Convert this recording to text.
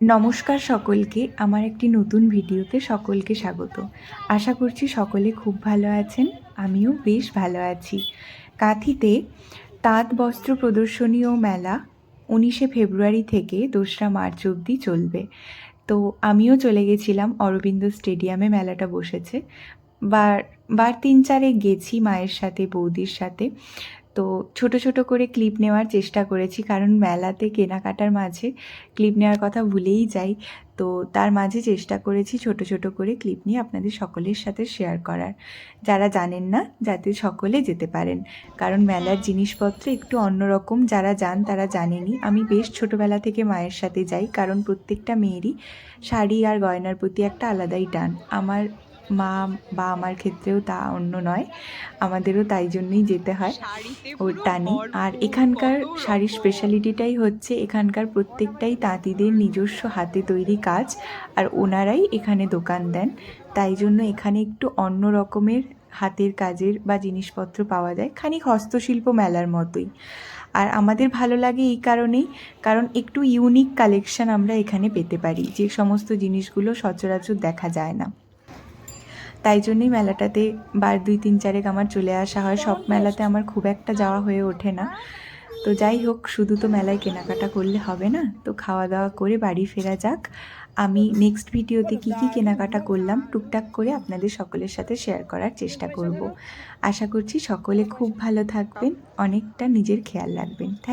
নমস্কার সকলকে, আমার একটি নতুন ভিডিওতে সকলকে স্বাগত। আশা করছি সকলে খুব ভালো আছেন, আমিও বেশ ভালো আছি। কাঁথিতে তাঁত বস্ত্র প্রদর্শনী ও মেলা উনিশে ফেব্রুয়ারি থেকে দোসরা মার্চ অবধি চলবে। তো আমিও চলে গেছিলাম, অরবিন্দ স্টেডিয়ামে মেলাটা বসেছে। বার বার তিন চারে গেছি মায়ের সাথে, বৌদির সাথে। তো ছোট ছোট করে ক্লিপ নেওয়ার চেষ্টা করেছি, কারণ মেলাতে কেনাকাটার মাঝে ক্লিপ নেওয়ার কথা ভুলেই যাই। তো তার মাঝে চেষ্টা করেছি ছোট ছোট করে ক্লিপ নিয়ে আপনাদের সকলের সাথে শেয়ার করার। যারা জানেন না, যাতে সকলে যেতে পারেন। কারণ মেলার জিনিসপত্র একটু অন্যরকম, যারা যান তারা জানেনি। আমি বেশ ছোটোবেলা থেকে মায়ের সাথে যাই, কারণ প্রত্যেকটা মেয়েরই শাড়ি আর গয়নার প্রতি একটা আলাদাই টান। আমার মা বা আমার ক্ষেত্রেও তা অন্য নয়। আমাদেরও তাই জন্যই যেতে হয়। ওর টানে। আর এখানকার শাড়ির স্পেশালিটিটাই হচ্ছে এখানকার প্রত্যেকটাই তাঁতিদের নিজস্ব হাতে তৈরি কাজ আর ওনারাই এখানে দোকান দেন। তাই জন্য এখানে একটু অন্য রকমের হাতের কাজের বা জিনিসপত্র পাওয়া যায়। খানিক হস্তশিল্প মেলার মতোই। আর আমাদের ভালো লাগে এই কারণেই কারণ একটু ইউনিক কালেকশন আমরা এখানে পেতে পারি। যে সমস্ত জিনিসগুলো সচরাচর দেখা যায় না। তাই জন্যই মেলাটাতে বার দুই, তিন, চারেক আমার চলে আসা হয়। সব মেলাতে আমার খুব একটা যাওয়া হয়ে ওঠে না। তো যাই হোক, শুধু তো মেলায় কেনাকাটা করলে হবে না। তো খাওয়া দাওয়া করে বাড়ি ফেরা যাক। আমি নেক্সট ভিডিওতে কি কি কেনাকাটা করলাম, টুকটাক করে আপনাদের সকলের সাথে শেয়ার করার চেষ্টা করব। আশা করছি সকলে খুব ভালো থাকবেন, অনেকটা নিজের খেয়াল রাখবেন। থ্যাংক